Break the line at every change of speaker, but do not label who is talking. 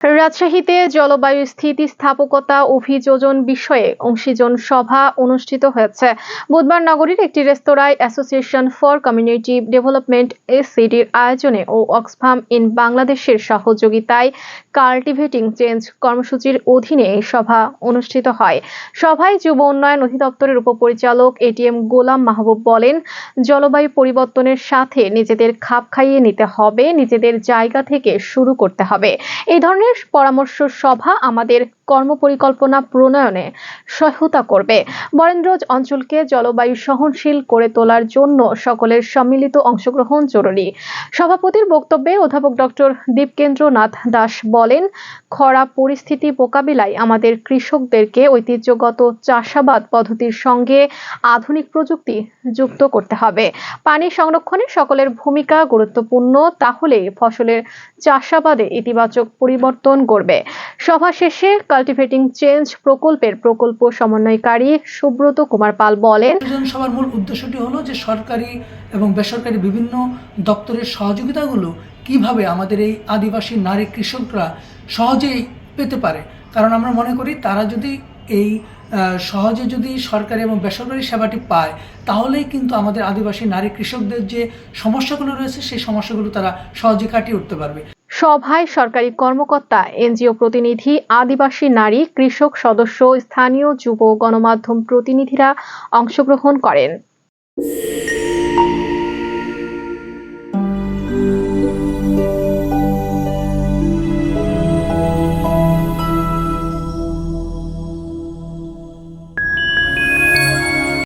রাজশাহীতে জলবায়ু স্থিতিস্থাপকতা অভিযোজন বিষয়ে অংশীজন সভা অনুষ্ঠিত হয়েছে। বুধবার নগরীর একটি রেস্তোরাঁয় অ্যাসোসিয়েশন ফর কমিউনিটি ডেভেলপমেন্ট এসিডির আয়োজনে ও অক্সফাম ইন বাংলাদেশের সহযোগিতায় কাল্টিভেটিং চেঞ্জ কর্মসূচির অধীনে এই সভা অনুষ্ঠিত হয়। সভায় যুব উন্নয়ন অধিদপ্তরের উপপরিচালক এটিএম গোলাম মাহবুব বলেন, জলবায়ু পরিবর্তনের সাথে নিজেদের খাপ খাইয়ে নিতে হবে, নিজেদের জায়গা থেকে শুরু করতে হবে। এই ধরনের পরামর্শ সভা আমাদের কর্মপরিকল্পনা প্রণয়নে সহায়তা করবে। বরেন্দ্রজ অঞ্চলকে জলবায়ু সহনশীল করে তোলার জন্য সকলের সম্মিলিত অংশগ্রহণ জরুরি। সভাপতির বক্তব্যে অধ্যাপক ডক্টর দীপকেন্দ্রনাথ দাস বলেন, খরা পরিস্থিতি মোকাবিলায় আমাদের কৃষকদেরকে ঐতিহ্যগত চাষাবাদ পদ্ধতির সঙ্গে আধুনিক প্রযুক্তি যুক্ত করতে হবে। পানি সংরক্ষণে সকলের ভূমিকা গুরুত্বপূর্ণ, তাহলে ফসলের চাষাবাদে ইতিবাচক পরিবর্তন করবে। সভা শেষে কাল্টিভেটিং চেঞ্জ প্রকল্পের প্রকল্প সমন্বয়কারী সুব্রত কুমার পাল বলেন,
সভার মূল উদ্দেশ্যটি হলো যে সরকারি এবং বেসরকারি বিভিন্ন দপ্তরের সহযোগিতাগুলো কীভাবে আমাদের এই আদিবাসী নারী কৃষকরা সহজেই পেতে পারে। কারণ আমরা মনে করি, তারা যদি এই সহজে যদি সরকারি এবং বেসরকারি সেবাটি পায়, তাহলেই কিন্তু আমাদের আদিবাসী নারী কৃষকদের যে সমস্যাগুলো রয়েছে, সেই সমস্যাগুলো তারা সহজে কাটিয়ে উঠতে পারবে।
সভায় সরকারি কর্মকর্তা, এনজিও প্রতিনিধি, আদিবাসী নারী, কৃষক সদস্য, স্থানীয় যুব গণমাধ্যম প্রতিনিধিরা অংশগ্রহণ করেন।